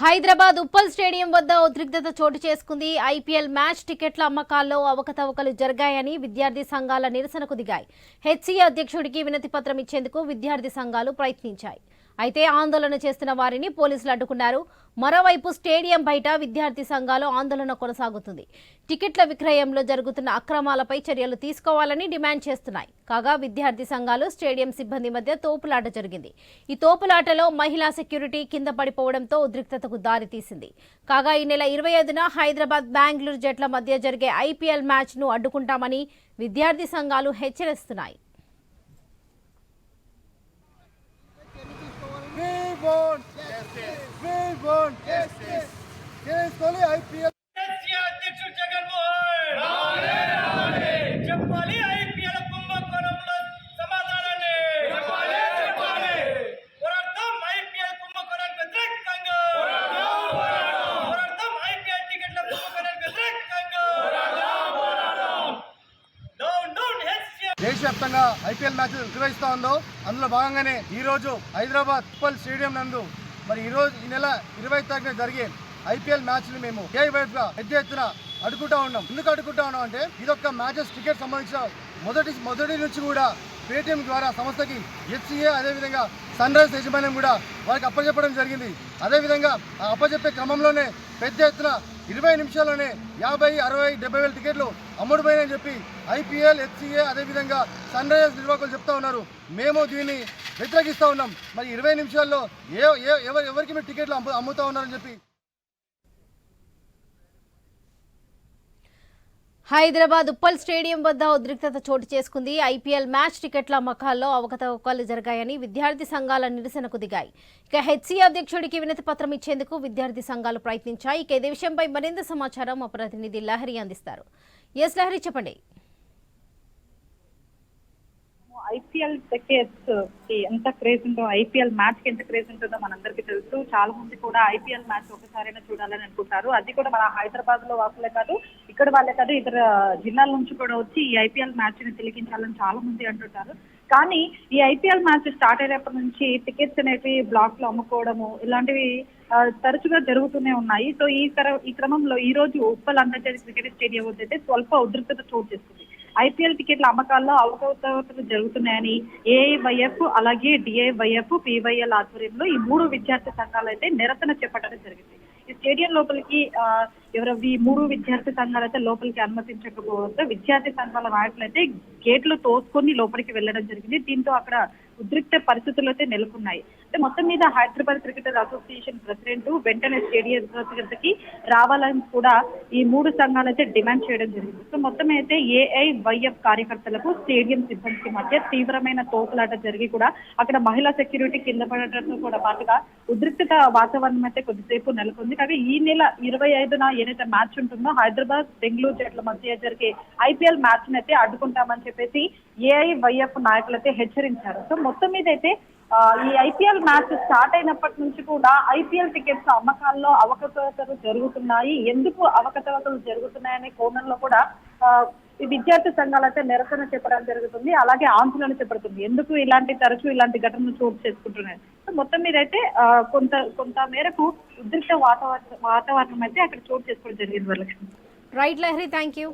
Hyderabad Uppal stadium వద్ద ఉద్రిక్తత చోటు చేసుకుంది. ఐపీఎల్ మ్యాచ్ టికెట్ల అమ్మకాల్లో అవకతవకలు జరిగాయని విద్యార్థి సంఘాల నిరసనకు దిగాయి. హెచ్సీఏ అధ్యక్షుడికి వినతి పత్రం ఇచ్చేందుకు విద్యార్థి సంఘాలు ప్రయత్నించాయి. అయితే ఆందోళన చేస్తున్న వారిని పోలీసులు అడ్డుకున్నారు. మరోవైపు స్టేడియం బయట విద్యార్థి సంఘాలు ఆందోళన కొనసాగుతుంది. టికెట్ల విక్రయంలో జరుగుతున్న అక్రమాలపై చర్యలు తీసుకోవాలని డిమాండ్ చేస్తున్నాయి. కాగా విద్యార్థి సంఘాలు స్టేడియం సిబ్బంది మధ్య తోపులాట జరిగింది. ఈ తోపులాటలో మహిళా సెక్యూరిటీ కింద పడిపోవడంతో ఉద్రిక్తతకు దారితీసింది కాగా ఈ నెల ఇరవై ఐదున హైదరాబాద్ బెంగళూరు జట్ల మధ్య జరిగే ఐపీఎల్ మ్యాచ్ను అడ్డుకుంటామని విద్యార్థి సంఘాలు హెచ్చరిస్తున్నాయి. we want Yes, We Yes, yes. Yes, only IPL. దేశవ్యాప్తంగా ఐపీఎల్ మ్యాచ్ నిర్వహిస్తూ ఉందో అందులో భాగంగానే ఈరోజు హైదరాబాద్ ఫుట్బాల్ స్టేడియం నందు మరి ఈరోజు ఈ నెల ఇరవై తారీఖున జరిగే ఐపీఎల్ మ్యాచ్ని మేము ఏ వైపు పెద్ద ఎత్తున అడుగుతా ఉన్నాం. ఎందుకు అడుగుతా ఉన్నాం అంటే ఇదొక మ్యాచెస్ టికెట్ సంబంధించిన మొదటి మొదటి నుంచి కూడా పేటిఎం ద్వారా సంస్థకి హెచ్సిఏ అదేవిధంగా సన్ రైజ్ యజమాన్యం కూడా వారికి అప్పచెప్పడం జరిగింది. అదేవిధంగా ఆ అప్పచెప్పే క్రమంలోనే పెద్ద ఎత్తున ఇరవై నిమిషాల్లోనే యాభై అరవై డెబ్బై వేల టికెట్లు అమ్ముడుపోయినాయని చెప్పి ఐపీఎల్ హెచ్సిఏ అదేవిధంగా సన్ రైజర్స్ నిర్వాహకులు చెప్తా ఉన్నారు. మేము దీన్ని వ్యతిరేకిస్తూ ఉన్నాం. మరి ఇరవై నిమిషాల్లో ఏ ఏ- ఎవరికి మీరు టికెట్లు అమ్ము అమ్ముతా ఉన్నారని చెప్పి హైదరాబాద్ ఉప్పల్ స్టేడియం వద్ద ఉద్రిక్తత చోటు చేసుకుంది. ఐపీఎల్ మ్యాచ్ టికెట్ల అమ్మకాల్లో అవకతవకాలు జరిగాయని విద్యార్థి సంఘాల నిరసనకు దిగాయి. ఇక హెచ్సీ అధ్యక్షుడికి వినతి పత్రం ఇచ్చేందుకు విద్యార్థి సంఘాలు ప్రయత్నించాయి. ఇక ఇదే విషయంపై మరింత సమాచారం మా ప్రతినిధి లహరి అందిస్తారు. ఎస్ లహరి చెప్పండి. ఐపీఎల్ టికెట్స్కి ఎంత క్రేజ్ ఉందో ఐపీఎల్ మ్యాచ్కి ఎంత క్రేజ్ ఉంటుందో మనందరికీ తెలుసు. చాలా మంది కూడా ఐపీఎల్ మ్యాచ్ ఒకసారైనా చూడాలని అనుకుంటారు. అది కూడా మన హైదరాబాద్లో వాసులే కాదు. ఇక్కడ వాళ్ళే కాదు ఇతర జిల్లాల నుంచి కూడా వచ్చి ఈ ఐపీఎల్ మ్యాచ్ని తిలకించాలని చాలా మంది అంటుంటారు. కానీ ఈ ఐపీఎల్ మ్యాచ్ స్టార్ట్ అయినప్పటి నుంచి టికెట్స్ అనేవి బ్లాక్లో అమ్ముకోవడము ఇలాంటివి తరచుగా జరుగుతూనే ఉన్నాయి. సో ఈ తర ఈ క్రమంలో ఈ రోజు ఉప్పల్ అంతర్జాతీయ క్రికెట్ స్టేడియం వద్ద అయితే స్వల్ప ఉధృతత చోటు చేసుకుంది. ఐపీఎల్ టికెట్ల అమ్మకాల్లో అవకతవకలు జరుగుతున్నాయని ఏఐవైఎఫ్ అలాగే డిఐవైఎఫ్ పివైఎల్ ఆధ్వర్యంలో ఈ మూడు విద్యార్థి సంఘాలు అయితే నిరసన చేపట్టడం జరిగింది. ఈ స్టేడియం లోపలికి ఆ, ఎవరో ఈ మూడు విద్యార్థి సంఘాలు అయితే లోపలికి అనుమతించకపోవడంతో విద్యార్థి సంఘాల నాయకులు అయితే గేట్లు తోసుకొని లోపలికి వెళ్ళడం జరిగింది. దీంతో అక్కడ ఉద్రిక్త పరిస్థితులు అయితే నెలకొన్నాయి. మొత్తం మీద హైదరాబాద్ క్రికెటర్ అసోసియేషన్ ప్రెసిడెంట్ వెంటనే స్టేడియం వద్దకి రావాలని కూడా ఈ మూడు సంఘాలు అయితే డిమాండ్ చేయడం జరిగింది. సో మొత్తం అయితే ఏఐవైఎఫ్ కార్యకర్తలకు స్టేడియం సిబ్బందికి మధ్య తీవ్రమైన తోపులాట జరిగి కూడా అక్కడ మహిళా సెక్యూరిటీ కింద పడటంతో కూడా పాటుగా ఉద్రిక్తత వాతావరణం అయితే కొద్దిసేపు నెలకొంది. కానీ ఈ నెల ఇరవై ఐదున ఏదైతే మ్యాచ్ ఉంటుందో హైదరాబాద్ బెంగళూరు జట్ల మధ్య జరిగే ఐపీఎల్ మ్యాచ్ అయితే అడ్డుకుంటామని చెప్పేసి ఏఐవైఎఫ్ నాయకులు అయితే హెచ్చరించారు. సో మొత్తం మీద అయితే ఈ ఐపీఎల్ మ్యాచ్ స్టార్ట్ అయినప్పటి నుంచి కూడా ఐపీఎల్ టికెట్స్ అమ్మకాల్లో అవకతవకలు జరుగుతున్నాయి. ఎందుకు అవకతవకలు జరుగుతున్నాయనే కోణంలో కూడా ఈ విద్యార్థి సంఘాలైతే అయితే నిరసన చెప్పడం జరుగుతుంది. అలాగే ఆందోళన చెప్పడుతుంది ఎందుకు ఇలాంటి తరచూ ఇలాంటి ఘటనలు చోటు చేసుకుంటున్నాయి? సో మొత్తం మీద అయితే కొంత కొంత మేరకు ఉద్రిక్త వాతావరణం వాతావరణం అయితే అక్కడ చోటు చేసుకోవడం జరిగింది Varalakshmi. Right Lahari thank you